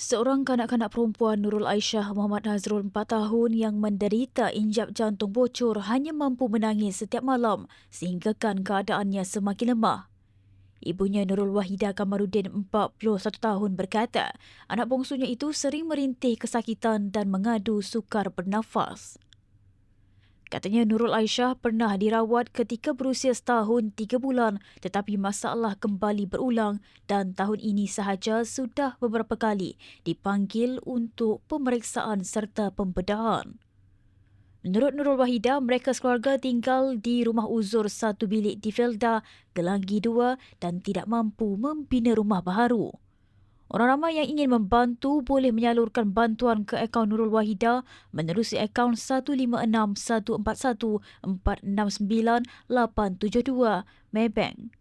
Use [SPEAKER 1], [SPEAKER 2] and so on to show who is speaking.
[SPEAKER 1] Seorang kanak-kanak perempuan Nurul Aisyah Muhammad Nazrul 4 tahun yang menderita injap jantung bocor hanya mampu menangis setiap malam sehinggakan keadaannya semakin lemah. Ibunya Nurul Wahida Kamarudin 41 tahun berkata, anak bongsunya itu sering merintih kesakitan dan mengadu sukar bernafas. Katanya Nurul Aisyah pernah dirawat ketika berusia setahun tiga bulan tetapi masalah kembali berulang dan tahun ini sahaja sudah beberapa kali dipanggil untuk pemeriksaan serta pembedahan. Menurut Nurul Wahida, mereka sekeluarga tinggal di rumah uzur satu bilik di Felda, Gelangi dua dan tidak mampu membina rumah baharu. Orang ramai yang ingin membantu boleh menyalurkan bantuan ke akaun Nurul Wahida menerusi akaun 156141469 872 Maybank.